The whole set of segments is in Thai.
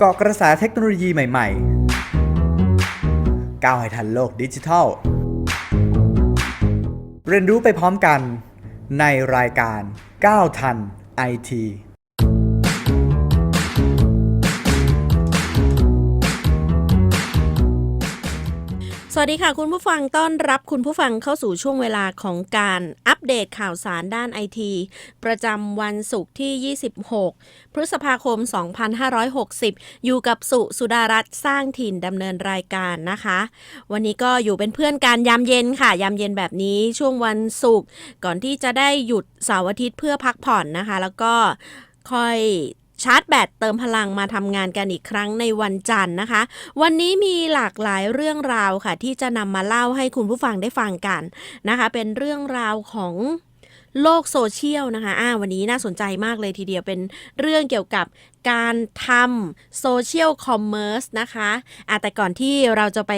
เกาะกระแสเทคโนโลยีใหม่ๆ ก้าวให้ทันโลกดิจิทัล เรียนรู้ไปพร้อมกันในรายการก้าวทันไอที วัสดีค่ะ คุณผู้ฟังต้อนรับคุณผู้ฟังเข้าสู่ช่วงเวลาของการอัปเดตข่าวสารด้านไอที ประจำวันศุกร์ที่ 26 พฤษภาคม 2560 อยู่กับสุสุดารัตน์สร้างถิ่นดำเนินรายการนะคะ วันนี้ก็อยู่เป็นเพื่อนกันยามเย็นค่ะ ยามเย็นแบบนี้ช่วงวันศุกร์ก่อนที่จะได้หยุดเสาร์อาทิตย์เพื่อพักผ่อนนะคะ แล้วก็ค่อย ชาร์จแบตเติมพลังมาทำงานกันอีกครั้งในวันจันทร์นะคะ วันนี้มีหลากหลายเรื่องราวค่ะ ที่จะนำมาเล่าให้คุณผู้ฟังได้ฟังกันนะคะ เป็นเรื่องราวของโลกโซเชียลนะคะอ่าวันนี้น่าสนใจมากเลยทีเดียวเป็นเรื่องเกี่ยวกับการทำโซเชียลคอมเมอร์สนะคะอะแต่ก่อนที่เราจะไป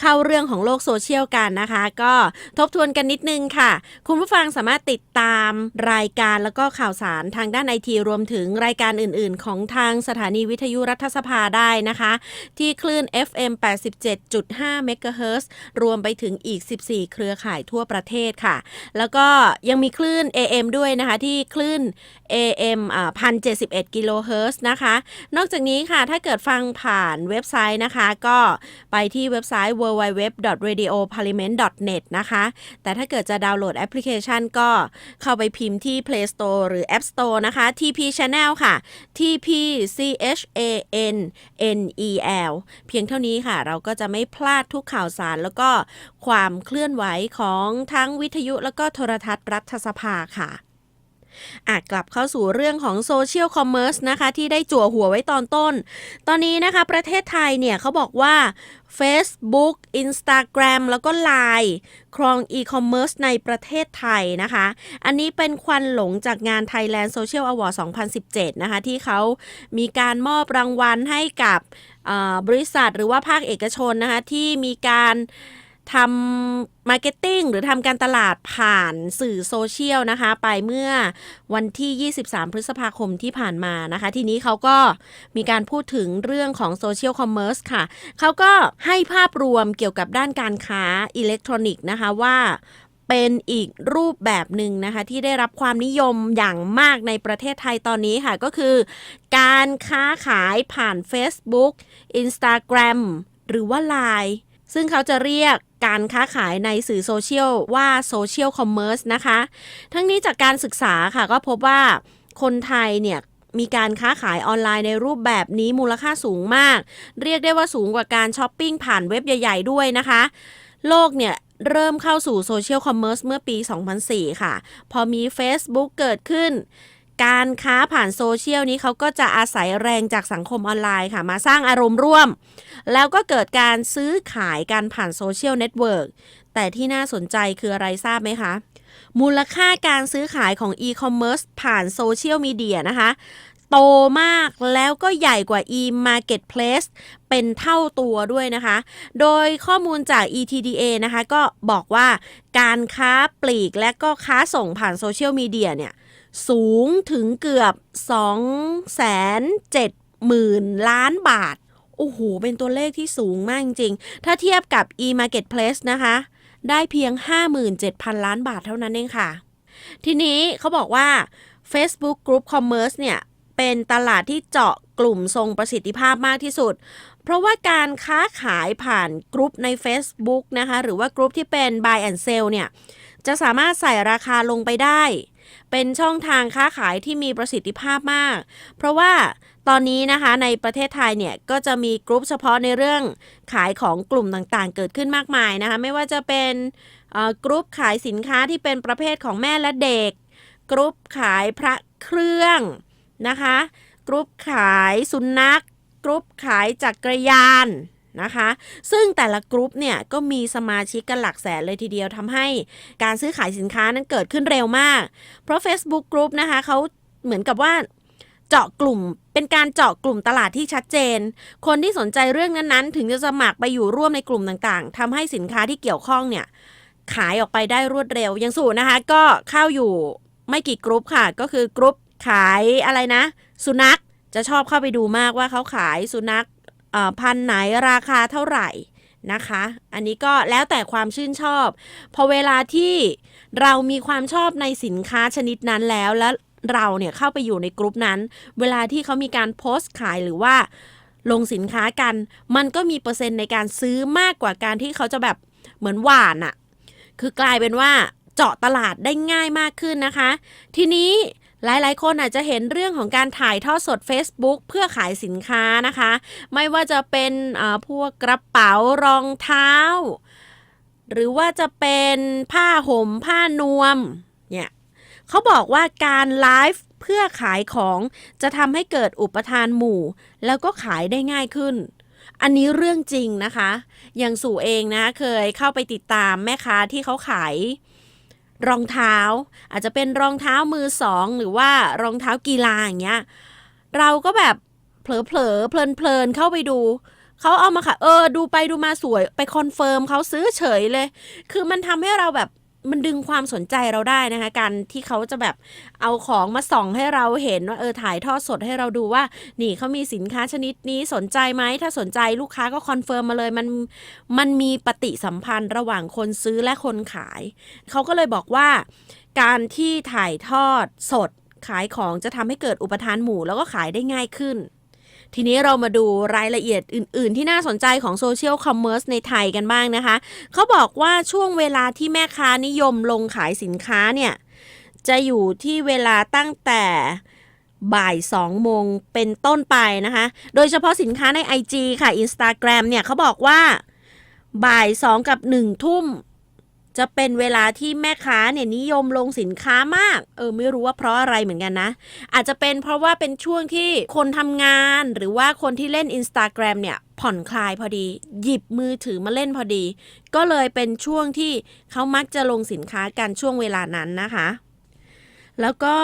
เข้าเรื่องของโลกโซเชียลกันนะคะ ก็ทบทวนกันนิดนึงค่ะ คุณผู้ฟังสามารถติดตามรายการแล้วก็ข่าวสารทางด้านไอทีรวมถึงรายการอื่น ๆ ของทางสถานีวิทยุรัฐสภาได้นะคะ ที่คลื่น FM 87.5เมกะเฮิรตซ์รวมไปถึงอีก 14 เครือข่ายทั่วประเทศค่ะ แล้วก็ยังมีคลื่น AM ด้วยนะคะที่คลื่น AM อ่า1,071กิโลเฮิรตซ์นะคะ นอกจากนี้ค่ะถ้าเกิดฟังผ่านเว็บไซต์นะคะ ก็ไปที่เว็บไซต์ www.radioparliament.net นะคะ แต่ถ้าเกิดจะดาวน์โหลดแอปพลิเคชันก็เข้าไปพิมพ์ที่ Play Store หรือ App Store นะคะ TP Channel ค่ะ TP C H A N N E L เพียงเท่านี้ค่ะ เราก็จะไม่พลาดทุกข่าวสารแล้วก็ความเคลื่อนไหวของทั้งวิทยุแล้วก็โทรทัศน์รัฐสภาค่ะ อะกลับเข้าสู่เรื่องของโซเชียลคอมเมอร์สนะคะที่ได้จั่วหัวไว้ตอนต้น ตอนนี้นะคะประเทศไทยเนี่ยเขาบอกว่า Facebook Instagram แล้วก็ Line ครองอีคอมเมิร์ซในประเทศไทยนะคะ อันนี้เป็นควันหลงจากงาน Thailand Social Award 2017 นะคะ ที่เขามีการมอบรางวัลให้กับบริษัทหรือว่าภาคเอกชนนะคะ ที่มีการ ทำมาร์เก็ตติ้งหรือทำการตลาดผ่านสื่อโซเชียลนะคะ ไปเมื่อวันที่ 23 พฤษภาคมที่ผ่านมานะคะ ทีนี้เขาก็มีการพูดถึงเรื่องของโซเชียลคอมเมอร์สค่ะ เขาก็ให้ภาพรวมเกี่ยวกับด้านการค้าอิเล็กทรอนิกส์นะคะว่าเป็นอีกรูปแบบหนึ่งนะคะ ที่ได้รับความนิยมอย่างมากในประเทศไทยตอนนี้ค่ะ ก็คือ การค้าขายผ่าน Facebook Instagram หรือว่า Line ซึ่งเขาจะเรียก การค้าขายในสื่อโซเชียลว่าโซเชียลคอมเมอร์สนะคะ ทั้งนี้จากการศึกษาค่ะก็พบว่าคนไทยเนี่ยมีการค้าขายออนไลน์ในรูปแบบนี้มูลค่าสูงมาก เรียกได้ว่าสูงกว่าการช้อปปิ้งผ่านเว็บใหญ่ ๆ ด้วยนะคะ โลกเนี่ยเริ่มเข้าสู่โซเชียลคอมเมอร์สเมื่อปี 2004 ค่ะ พอมี Facebook เกิดขึ้น การค้าผ่านโซเชียลนี้เขาก็จะอาศัยแรงจากสังคมออนไลน์ค่ะ มาสร้างอารมณ์ร่วม แล้วก็เกิดการซื้อขายกันผ่านโซเชียลเน็ตเวิร์กแต่ที่น่าสนใจคืออะไรทราบไหมคะ มูลค่าการซื้อขายของอีคอมเมิร์ซผ่านโซเชียลมีเดียนะคะ โตมากแล้วก็ใหญ่กว่า e-marketplace เป็นเท่าตัวด้วยนะคะ โดยข้อมูลจาก ETDA นะคะ ก็บอกว่าการค้าปลีกและก็ค้าส่งผ่านโซเชียลมีเดียเนี่ย สูงถึงเกือบ2 7 0 0 0 0ล้านบาท โอ้โห เป็นตัวเลขที่สูงมากจริงๆ ถ้าเทียบกับ e-marketplace นะคะ ได้เพียง 57,000 ล้านบาทเท่านั้นเองค่ะ ทีนี้เขาบอกว่า Facebook Group Commerce เนี่ยเป็นตลาดที่เจาะกลุ่มทรงประสิทธิภาพมากที่สุด เพราะว่าการค้าขายผ่านกรุ๊ปใน Facebook นะคะ หรือว่ากรุ๊ปที่เป็น Buy and Sell เนี่ย จะสามารถใส่ราคาลงไปได้ เป็นช่องทางค้าขายที่มีประสิทธิภาพมาก เพราะว่าตอนนี้นะคะในประเทศไทยเนี่ยก็จะมีกลุ่มเฉพาะในเรื่องขายของกลุ่มต่างๆ เกิดขึ้นมากมายนะคะไม่ว่าจะเป็นกลุ่มขายสินค้าที่เป็นประเภทของแม่และเด็ก กลุ่มขายพระเครื่องนะคะ กลุ่มขายสุนัข กลุ่มขายจักรยาน นะคะ ซึ่งแต่ละกลุ่มเนี่ยก็มีสมาชิกกันหลักแสนเลยทีเดียวทำให้การซื้อขายสินค้านั้นเกิดขึ้นเร็วมาก เพราะ Facebook Group นะคะเขาเหมือนกับว่าเจาะกลุ่มเป็นการเจาะกลุ่มตลาดที่ชัดเจน คนที่สนใจเรื่องนั้นๆ ถึงจะสมัครไปอยู่ร่วมในกลุ่มต่างๆทำให้สินค้าที่เกี่ยวข้องเนี่ย ขายออกไปได้รวดเร็วย่างสูนะคะ ก็เข้าอยู่ไม่กี่กรุ๊ปค่ะ ก็คือกรุ๊ปขายอะไรนะ สุนัขจะชอบเข้าไปดูมากว่าเขาขายสุนัข พันไหนราคาเท่าไหร่นะคะ อันนี้ก็แล้วแต่ความชื่นชอบ พอเวลาที่เรามีความชอบในสินค้าชนิดนั้นแล้วแล้วเราเนี่ยเข้าไปอยู่ในกลุ่มนั้น เวลาที่เขามีการโพสต์ขายหรือว่าลงสินค้ากัน มันก็มีเปอร์เซ็นต์ในการซื้อมากกว่าการที่เขาจะแบบเหมือนหวานอะคือกลายเป็นว่าเจาะตลาดได้ง่ายมากขึ้นนะคะ ทีนี้ หลายๆ คนอาจจะเห็นเรื่องของการถ่ายทอดสด Facebook เพื่อขายสินค้านะคะ ไม่ว่าจะเป็นพวกกระเป๋ารองเท้า หรือว่าจะเป็นผ้าห่มผ้านวมเนี่ยเขาบอกว่าการไลฟ์เพื่อขายของจะทำให้เกิดอุปทานหมู่ แล้วก็ขายได้ง่ายขึ้น อันนี้เรื่องจริงนะคะ อย่างสู่เองนะเคยเข้าไปติดตามแม่ค้าที่เขาขาย รองเท้า อาจจะเป็นรองเท้ามือสอง หรือว่ารองเท้ากีฬาอย่างเงี้ยเราก็แบบเผลอเผลอๆเพลินๆเข้าไปดูเขาเอามาค่ะ เออ ดูไปดูมาสวยไปคอนเฟิร์มเขาซื้อเฉยเลย คือมันทำให้เราแบบ มันดึงความสนใจเราได้นะคะการที่เขาจะแบบเอาของมาส่องให้เราเห็นว่าเออถ่ายทอดสดให้เราดูว่า นี่เขามีสินค้าชนิดนี้สนใจไหมถ้าสนใจลูกค้าก็คอนเฟิร์มมาเลยมันมันมีปฏิสัมพันธ์ระหว่างคนซื้อและคนขาย เขาก็เลยบอกว่า การที่ถ่ายทอดสดขายของจะทำให้เกิดอุปทานหมู่แล้วก็ขายได้ง่ายขึ้น ทีนี้เรามาดูรายละเอียดอื่น ๆ ที่น่าสนใจของโซเชียลคอมเมอร์สในไทยกันบ้างนะคะ เขาบอกว่าช่วงเวลาที่แม่ค้านิยมลงขายสินค้าเนี่ย จะอยู่ที่เวลาตั้งแต่บ่าย 2 โมงเป็นต้นไปนะคะ โดยเฉพาะสินค้าใน IG ค่ะ Instagram เนี่ยเขาบอกว่าบ่าย 2 กับ 1 ทุ่ม จะเป็นเวลาที่แม่ค้าเนี่ยนิยมลงสินค้ามาก เออไม่รู้ว่าเพราะอะไรเหมือนกันนะ อาจจะเป็นเพราะว่าเป็นช่วงที่คนทำงานหรือว่าคนที่เล่น Instagram เนี่ยผ่อนคลายพอดี หยิบมือถือมาเล่นพอดี ก็เลยเป็นช่วงที่เขามักจะลงสินค้ากันช่วงเวลานั้นนะคะ แล้วก็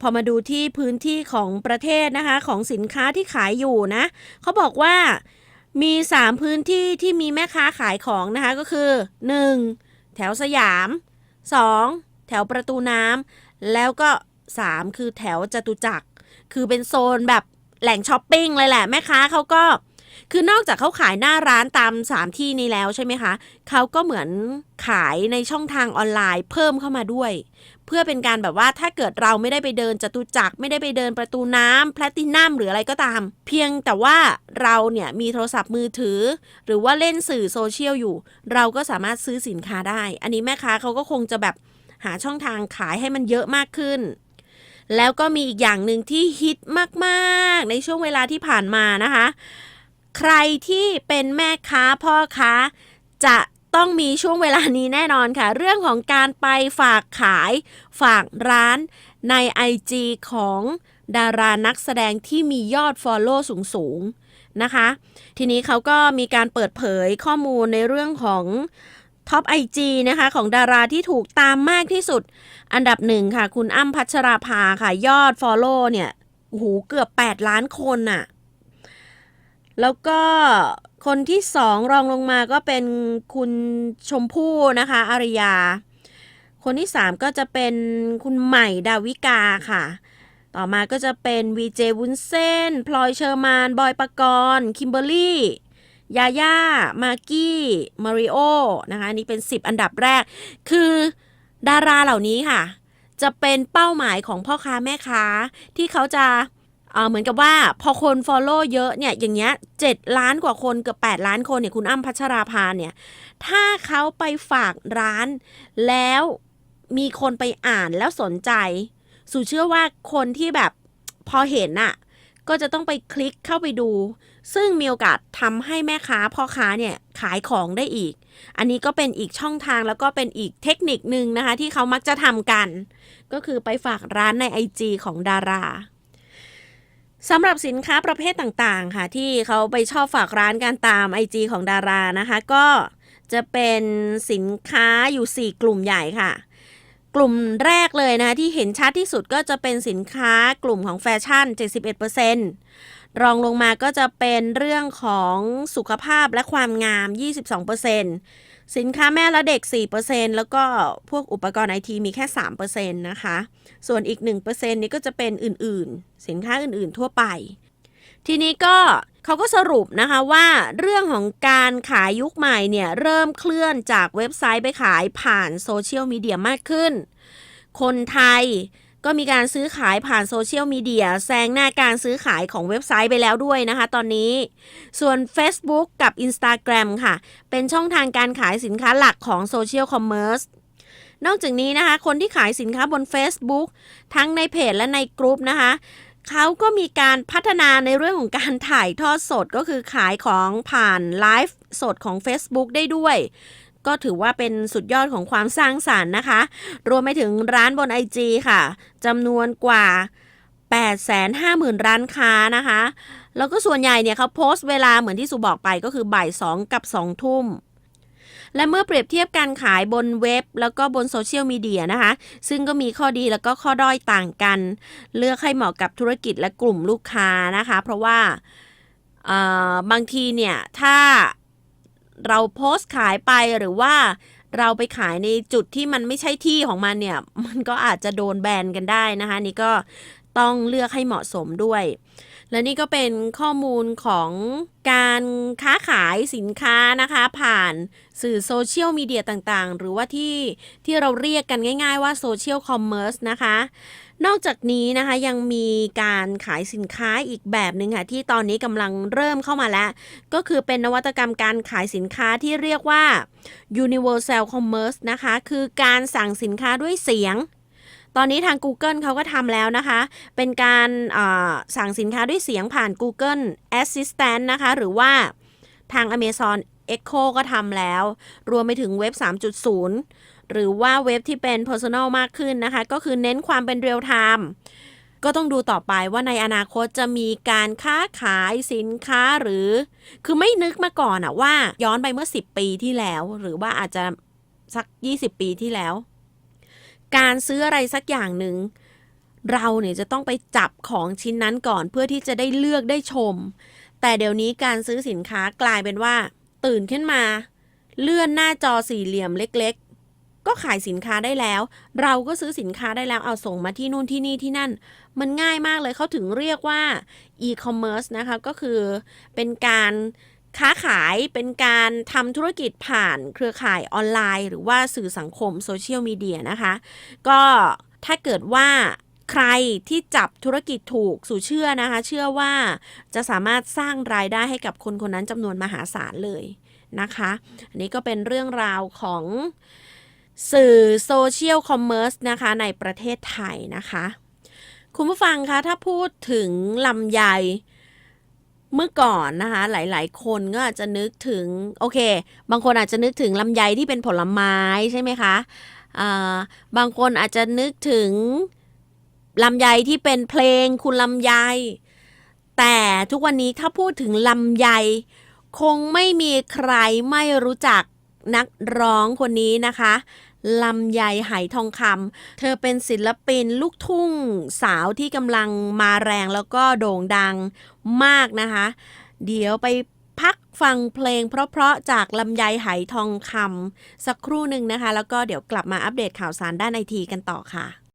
พอมาดูที่พื้นที่ของประเทศนะคะ ของสินค้าที่ขายอยู่นะเขาบอกว่ามี 3 พื้นที่ที่มีแม่ค้าขายของนะคะก็คือ 1. แถวสยาม 2. แถวประตูน้ำแล้วก็ 3 คือแถวจตุจักร คือเป็นโซนแบบแหล่งช้อปปิ้งเลยแหละแม่ค้าเขาก็ คือนอกจากเขาขายหน้าร้านตาม 3 ที่นี้แล้วใช่ไหมคะ เขาก็เหมือนขายในช่องทางออนไลน์เพิ่มเข้ามาด้วย เพื่อเป็นการแบบว่าถ้าเกิดเราไม่ได้ไปเดินจตุจักรไม่ได้ไปเดินประตูน้ำแพลตินัมหรืออะไรก็ตาม เพียงแต่ว่าเราเนี่ยมีโทรศัพท์มือถือ หรือว่าเล่นสื่อโซเชียลอยู่ เราก็สามารถซื้อสินค้าได้ อันนี้แม่ค้าเขาก็คงจะแบบหาช่องทางขายให้มันเยอะมากขึ้น แล้วก็มีอีกอย่างหนึ่งที่ฮิตมากๆ ในช่วงเวลาที่ผ่านมานะคะ ใครที่เป็นแม่ค้าพ่อค้าจะ ต้องมีช่วงเวลานี้แน่นอนค่ะ เรื่องของการไปฝากขายฝากร้านใน IG ของดารานักแสดงที่มียอด Follow สูงๆนะคะ ทีนี้เขาก็มีการเปิดเผยข้อมูลในเรื่องของท็อป IG นะคะของดาราที่ถูกตามมากที่สุด อันดับหนึ่งค่ะ คุณอ้ำพัชราภาค่ะ ยอด Follow เนี่ยโอ้โหเกือบ 8 ล้านคนน่ะ แล้วก็ คนที่สองรองลงมาก็เป็นคุณชมพู่นะคะอาริยา คนที่สามก็จะเป็นคุณใหม่ดาวิกาค่ะ ต่อมาก็จะเป็นวีเจวุ้นเส้น พลอยเชอร์มาน บอยปกรณ์คิมเบอร์รี่ยาย่า มากกี้ มาริโอ นะคะนนี่เป็น 10 อันดับแรก คือดาราเหล่านี้ค่ะ จะเป็นเป้าหมายของพ่อค้าแม่ค้า ที่เขาจะ เหมือนกับว่าพอคน follow เยอะเนี่ยอย่างเงี้ย7ล้านกว่าคนเกือบ8ล้านคนเนี่ยคุณอ้ำพัชราภาเนี่ยถ้าเขาไปฝากร้าน แล้วมีคนไปอ่านแล้วสนใจ สู่เชื่อว่าคนที่แบบพอเห็นน่ะก็จะต้องไปคลิกเข้าไปดู ซึ่งมีโอกาสทำให้แม่ค้าพ่อค้าเนี่ยขายของได้อีก อันนี้ก็เป็นอีกช่องทางแล้วก็เป็นอีกเทคนิคนึงนะคะ ที่เขามักจะทำกัน ก็คือไปฝากร้านใน IG ของดารา สำหรับสินค้าประเภทต่างๆ ค่ะ ที่เขาไปชอบฝากร้านกันตาม IG ของดารานะคะ ก็จะเป็นสินค้าอยู่ 4 กลุ่มใหญ่ค่ะ กลุ่มแรกเลยนะคะที่เห็นชัดที่สุดก็จะเป็นสินค้ากลุ่มของแฟชั่น 71%รองลงมาก็จะเป็นเรื่องของสุขภาพและความงาม 22% สินค้าแม่และเด็ก 4%แล้วก็พวกอุปกรณ์ไอทีมีแค่ 3%นะคะ ส่วนอีก 1%นี้ก็จะเป็นอื่นๆ สินค้าอื่นๆทั่วไป ทีนี้ก็เขาก็สรุปนะคะว่าเรื่องของการขายยุคใหม่เนี่ย เริ่มเคลื่อนจากเว็บไซต์ไปขายผ่านโซเชียลมีเดียมากขึ้น คนไทย ก็มีการซื้อขายผ่านโซเชียลมีเดียแซงหน้าการซื้อขายของเว็บไซต์ไปแล้วด้วยนะคะตอนนี้ ส่วน Facebook กับ Instagram ค่ะ เป็นช่องทางการขายสินค้าหลักของโซเชียลคอมเมอร์สนอกจากนี้นะคะ คนที่ขายสินค้าบน Facebook ทั้งในเพจและในกลุ่มนะคะเขาก็มีการพัฒนาในเรื่องของการถ่ายทอดสดก็คือขายของผ่านไลฟ์สดของ Facebook ได้ด้วย ก็ถือว่าเป็นสุดยอดของความสร้างสารรค์นะคะ รวมไปถึงร้านบน IG ค่ะจำนวนกว่า 850,000 ร้านค้านะคะ แล้วก็ส่วนใหญ่เนี่ยเขาโพสต์เวลาเหมือนที่สุบอกไปก็คือบ่าย 2 กับ 2 ทุ่มและเมื่อเปรียบเทียบการขายบนเว็บ แล้วก็บนโซเชียลมีเดียนะคะ ซึ่งก็มีข้อดีแล้วก็ข้อด้อยต่างกัน เลือกให้เหมาะกับธุรกิจและกลุ่มลูกค้านะคะ เพราะว่าบางทีเนี่ย ถ้า เราโพสต์ขายไปหรือว่าเราไปขายในจุดที่มันไม่ใช่ที่ของมันเนี่ย มันก็อาจจะโดนแบนกันได้นะคะ นี่ก็ต้องเลือกให้เหมาะสมด้วย และนี่ก็เป็นข้อมูลของการค้าขายสินค้านะคะ ผ่านสื่อโซเชียลมีเดียต่างๆ หรือว่าที่ที่เราเรียกกันง่าย ๆ ว่าโซเชียลคอมเมอร์สนะคะ นอกจากนี้นะคะยังมีการขายสินค้าอีกแบบหนึ่งค่ะที่ตอนนี้กำลังเริ่มเข้ามาแล้ว ก็คือเป็นนวัตกรรมการขายสินค้าที่เรียกว่า universal commerce นะคะ คือการสั่งสินค้าด้วยเสียง ตอนนี้ทาง Google เขาก็ทำแล้วนะคะ เป็นการสั่งสินค้าด้วยเสียงผ่าน Google Assistant นะคะ หรือว่าทาง Amazon Echo ก็ทำแล้ว รวมไปถึงเว็บ 3.0 หรือว่าเว็บที่เป็น Personal มากขึ้นนะคะ ก็คือเน้นความเป็นเรียลไทม์ก็ต้องดูต่อไปว่าในอนาคตจะมีการค้าขายสินค้าหรือ คือไม่นึกมาก่อนอะว่าย้อนไปเมื่อ 10 ปีที่แล้ว หรือว่าอาจจะสัก 20 ปีที่แล้ว การซื้ออะไรสักอย่างหนึ่งเราเนี่ยจะต้องไปจับของชิ้นนั้นก่อนเพื่อที่จะได้เลือกได้ชม แต่เดี๋ยวนี้การซื้อสินค้ากลายเป็นว่า ตื่นขึ้นมา เลื่อนหน้าจอสี่เหลี่ยมเล็ก ก็ขายสินค้าได้แล้ว เราก็ซื้อสินค้าได้แล้วเอาส่งมาที่นู่นที่นี่ที่นั่น มันง่ายมากเลยเขาถึงเรียกว่า e-commerce นะคะก็คือเป็นการค้าขายเป็นการทำธุรกิจผ่านเครือข่ายออนไลน์ หรือว่าสื่อสังคมโซเชียลมีเดียนะคะ ก็ถ้าเกิดว่าใครที่จับธุรกิจถูกสู่เชื่อนะคะ เชื่อว่าจะสามารถสร้างรายได้ให้กับคนคนนั้นจำนวนมหาศาลเลยนะคะ อันนี้ก็เป็นเรื่องราวของ สื่อโซเชียลคอมเมอร์สนะคะในประเทศไทยนะคะ คุณผู้ฟังคะถ้าพูดถึงลำไยเมื่อก่อนนะคะ หลายๆ คนก็อาจจะนึกถึงโอเค บางคนอาจจะนึกถึงลำไยที่เป็นผลไม้ใช่ไหมคะบางคนอาจจะนึกถึงลำไยที่เป็นเพลงคุณลำไย แต่ทุกวันนี้ถ้าพูดถึงลำไย คงไม่มีใครไม่รู้จักนักร้องคนนี้นะคะ ลำไยไหทองคำเธอเป็นศิลปินลูกทุ่งสาวที่กำลังมาแรงแล้วก็โด่งดังมากนะคะ เดี๋ยวไปพักฟังเพลงเพราะๆจากลำไยไหทองคำสักครู่หนึ่งนะคะ แล้วก็เดี๋ยวกลับมาอัปเดตข่าวสารด้านไอทีกันต่อค่ะ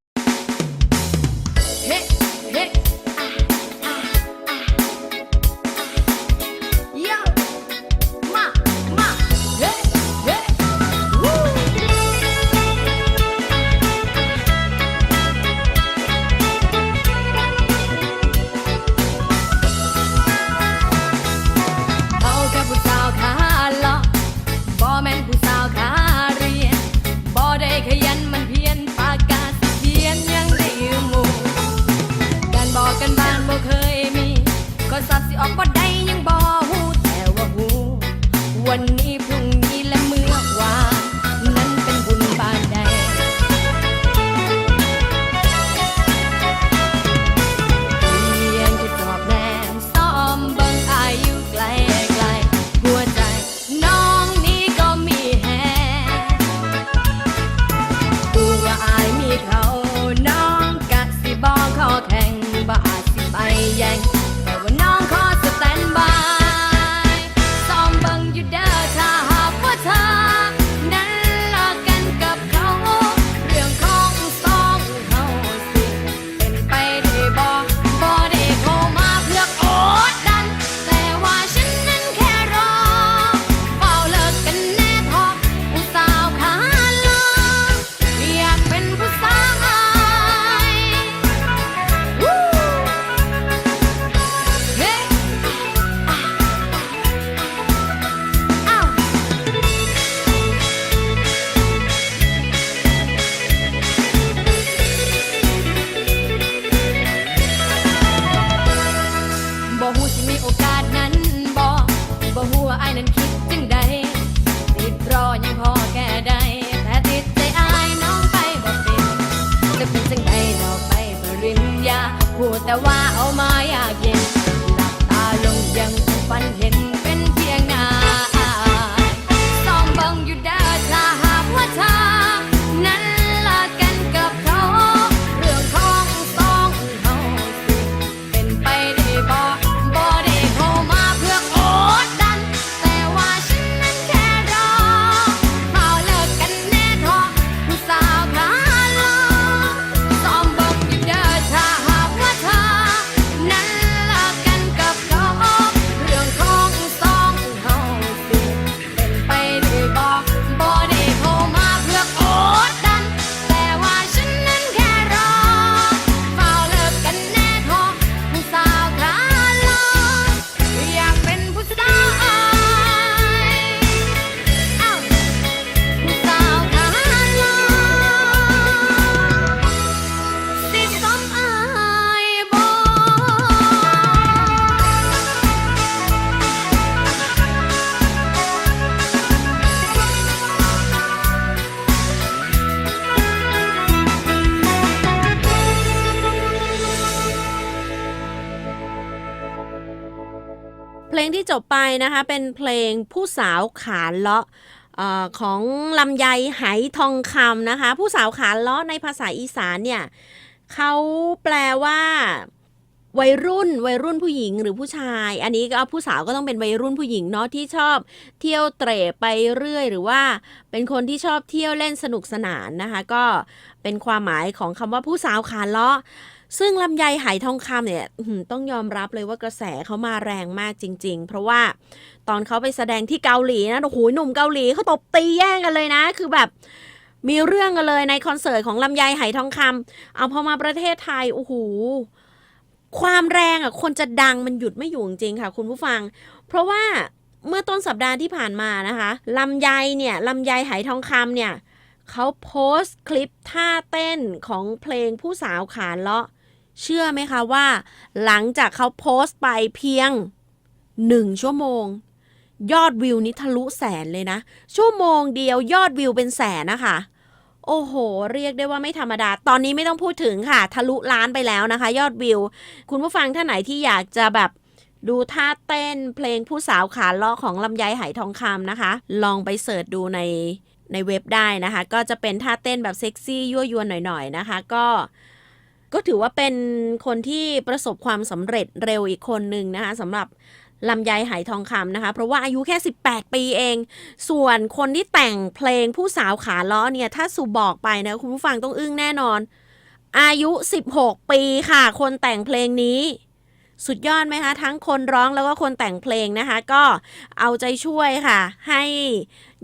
นะคะ เป็นเพลงผู้สาวขาเลาะเอ่อของลำไยไหทองคำนะคะ ผู้สาวขาเลาะในภาษาอีสานเนี่ยเขาแปลว่าวัยรุ่นวัยรุ่นผู้หญิงหรือผู้ชาย อันนี้ก็ผู้สาวก็ต้องเป็นวัยรุ่นผู้หญิงเนาะที่ชอบ เที่ยวเตร่ไปเรื่อย หรือว่าเป็นคนที่ชอบเที่ยวเล่นสนุกสนานนะคะ ก็เป็นความหมายของคำว่าผู้สาวขาเลาะ ซึ่งลำไยไหทองคำเนี่ยต้องยอมรับเลยว่ากระแสเขามาแรงมากจริง ๆ เพราะว่าตอนเขาไปแสดงที่เกาหลีนะโอ้โหหนุ่มเกาหลีเขาตบตีแย่งกันเลยนะ คือแบบมีเรื่องกันเลยในคอนเสิร์ตของลำไยไหทองคำเอาพอมาประเทศไทยโอ้โหความแรงอะคนจะดังมันหยุดไม่อยู่จริงๆค่ะ คุณผู้ฟัง เพราะว่าเมื่อต้นสัปดาห์ที่ผ่านมานะคะลำไยเนี่ยลำไยไหทองคำเนี่ยเขาโพสต์คลิปท่าเต้นของเพลงผู้สาวขาเลาะ เชื่อไหมคะว่า หลังจากเขาโพสต์ไปเพียงหนึ่งชั่วโมง ยอดวิวนี้ทะลุแสนเลยนะ ชั่วโมงเดียวยอดวิวเป็นแสนนะคะ โอ้โห เรียกได้ว่าไม่ธรรมดา ตอนนี้ไม่ต้องพูดถึงค่ะ ทะลุล้านไปแล้วนะคะ ยอดวิว คุณผู้ฟังท่านไหนที่อยากจะแบบดูท่าเต้นเพลงผู้สาวขาเลาะของลำไยไหทองคำนะคะ ลองไปเสิร์ชดูในในเว็บได้นะคะ ก็จะเป็นท่าเต้นแบบเซ็กซี่ยั่วยวนหน่อยๆนะคะ ก็ ก็ถือว่าเป็นคนที่ประสบความสำเร็จเร็วอีกคนหนึ่งนะคะสำหรับลำไยหายทองคำนะคะ เพราะว่าอายุแค่ 18 ปีเอง ส่วนคนที่แต่งเพลงผู้สาวขาล้อเนี่ย ถ้าสุบอกไปนะ คุณผู้ฟังต้องอึ้งแน่นอน อายุ 16 ปีค่ะ คนแต่งเพลงนี้ สุดยอดไหมคะ ทั้งคนร้องแล้วก็คนแต่งเพลงนะคะ ก็เอาใจช่วยค่ะ ให้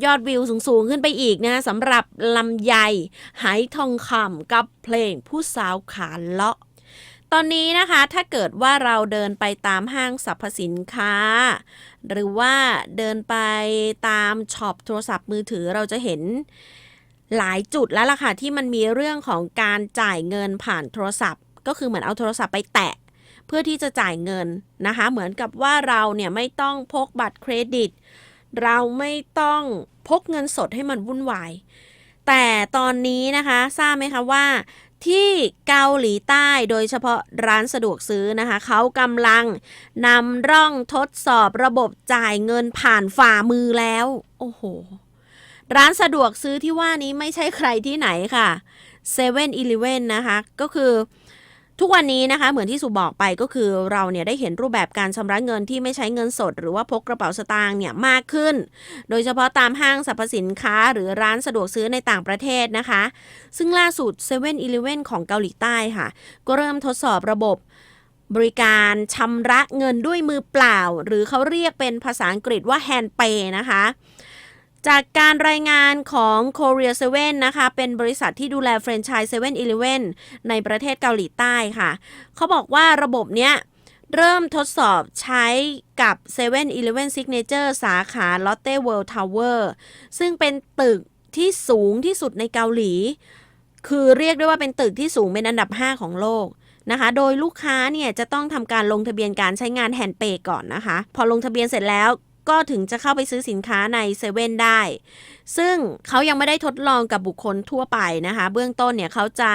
ยอดวิวสูง ๆ ขึ้นไปอีกนะคะสำหรับลำไยหายทองคำกับเพลงผู้สาวขาเลาะตอนนี้นะคะถ้าเกิดว่าเราเดินไปตามห้างสรรพสินค้า หรือว่าเดินไปตามช็อปโทรศัพท์มือถือเราจะเห็นหลายจุดแล้วล่ะค่ะที่มันมีเรื่องของการจ่ายเงินผ่านโทรศัพท์ ก็คือเหมือนเอาโทรศัพท์ไปแตะ เพื่อที่จะจ่ายเงินนะคะ เหมือนกับว่าเราเนี่ยไม่ต้องพกบัตรเครดิต เราไม่ต้องพกเงินสดให้มันวุ่นวาย แต่ตอนนี้นะคะทราบไหมคะว่า ที่เกาหลีใต้โดยเฉพาะร้านสะดวกซื้อนะคะเขากำลังนำร่องทดสอบระบบจ่ายเงินผ่านฝ่ามือแล้ว โอ้โห ร้านสะดวกซื้อที่ว่านี้ไม่ใช่ใครที่ไหนค่ะ7 e เ e ่ e อนะคะ ก็คือ ทุกวันนี้นะคะเหมือนที่สุบอกไปก็คือเราเนี่ยได้เห็นรูปแบบการชำระเงินที่ไม่ใช้เงินสด หรือว่าพกกระเป๋าสตางค์เนี่ยมากขึ้น โดยเฉพาะตามห้างสรรพสินค้า หรือร้านสะดวกซื้อในต่างประเทศนะคะ ซึ่งล่าสุด7 e เ e ่ e อของเกาหลีใต้ค่ะ ก็เริ่มทดสอบระบบบริการชำระเงินด้วยมือเปล่า หรือเขาเรียกเป็นภาษาอังกฤษว่า hand pay นะคะ จากการรายงานของ Korea 7นะคะ เป็นบริษัทที่ดูแลแฟรนไชส์7 e เ e ่ e ในประเทศเกาหลีใต้ค่ะ เขาบอกว่าระบบเนี้ยเริ่มทดสอบใช้กับ 7 e เ e ่ e อ Signature สาขา Lotte World Tower ซึ่งเป็นตึกที่สูงที่สุดในเกาหลี คือเรียกได้ว่าเป็นตึกที่สูงเป็นอันดับ 5 ของโลกนะคะ โดยลูกค้าเนี่ยจะต้องทำการลงทะเบียนการใช้งานแฮนด์เปย์ก่อนนะคะ พอลงทะเบียนเสร็จแล้ว ก็ถึงจะเข้าไปซื้อสินค้าในเซเว่นได้ ซึ่งเขายังไม่ได้ทดลองกับบุคคลทั่วไปนะคะ เบื้องต้นเนี่ยเขาจะ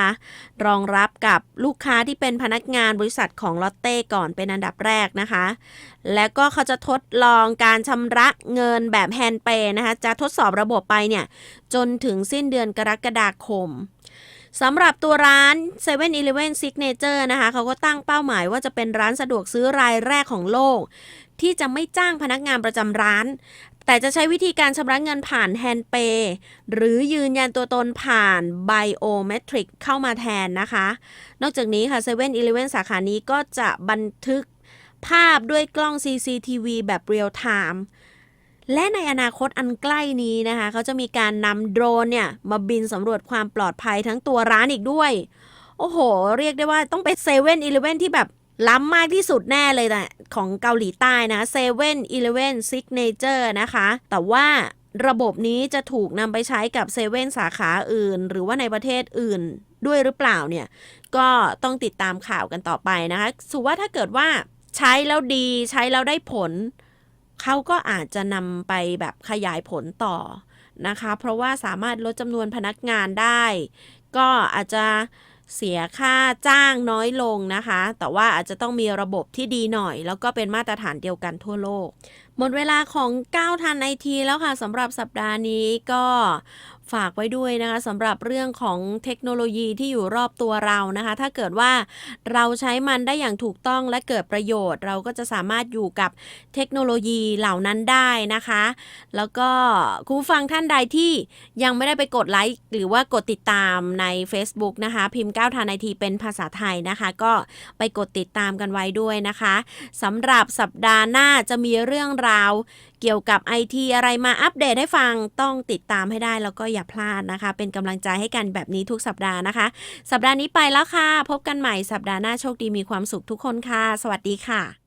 รองรับกับลูกค้าที่เป็นพนักงานบริษัทของลอตเต้ก่อนเป็นอันดับแรกนะคะ แล้วก็เขาจะทดลองการชำระเงินแบบแฮนด์เปย์นะคะ จะทดสอบระบบไปเนี่ยจนถึงสิ้นเดือนกรกฎาคมสำหรับตัวร้าน 7 e เ e ่ e อ Signature นะคะ เขาก็ตั้งเป้าหมายว่าจะเป็นร้านสะดวกซื้อรายแรกของโลก ที่จะไม่จ้างพนักงานประจำร้าน แต่จะใช้วิธีการชำระเงินผ่านแฮนด์เปย์หรือยืนยันตัวตนผ่านไบโอเมตริกเข้ามาแทนนะคะ นอกจากนี้ค่ะ7 e เ e ่ e อสาขานี้ก็จะบันทึกภาพด้วยกล้อง CCTV แบบเรียลไทม์และในอนาคตอันใกล้นี้นะคะ เขาจะมีการนำโดรนเนี่ย มาบินสำรวจความปลอดภัยทั้งตัวร้านอีกด้วย โอ้โห เรียกได้ว่าต้องเป็นเซเว่นอีเลเว่นที่แบบ ล้ำมากที่สุดแน่เลยนะของเกาหลีใต้นะเซเว่นอีเลเวนซิกเนเจอร์นะคะ แต่ว่าระบบนี้จะถูกนำไปใช้กับเซเว่นสาขาอื่น หรือว่าในประเทศอื่นด้วยหรือเปล่าเนี่ย ก็ต้องติดตามข่าวกันต่อไปนะคะสุว่าถ้าเกิดว่าใช้แล้วดีใช้แล้วได้ผล เขาก็อาจจะนำไปแบบขยายผลต่อนะคะ เพราะว่าสามารถลดจำนวนพนักงานได้ ก็อาจจะ เสียค่าจ้างน้อยลงนะคะ แต่ว่าอาจจะต้องมีระบบที่ดีหน่อย แล้วก็เป็นมาตรฐานเดียวกันทั่วโลก หมดเวลาของ 9 ทันไอทีแล้วค่ะสำหรับสัปดาห์นี้ก็ ฝากไว้ด้วยนะคะสำหรับเรื่องของเทคโนโลยีที่อยู่รอบตัวเรานะคะ ถ้าเกิดว่าเราใช้มันได้อย่างถูกต้องและเกิดประโยชน์ เราก็จะสามารถอยู่กับเทคโนโลยีเหล่านั้นได้นะคะ แล้วก็คุณฟังท่านใดที่ยังไม่ได้ไปกดไลค์หรือว่ากดติดตามใน Facebook นะคะ พิมพ์9ทันไอทีเป็นภาษาไทยนะคะ ก็ไปกดติดตามกันไว้ด้วยนะคะสำหรับสัปดาห์หน้าจะมีเรื่องราว เกี่ยวกับไอทีอะไรมาอัปเดตให้ฟังต้องติดตามให้ได้แล้วก็อย่าพลาดนะคะ เป็นกำลังใจให้กันแบบนี้ทุกสัปดาห์นะคะ สัปดาห์นี้ไปแล้วค่ะ พบกันใหม่สัปดาห์หน้าโชคดีมีความสุขทุกคนค่ะ สวัสดีค่ะ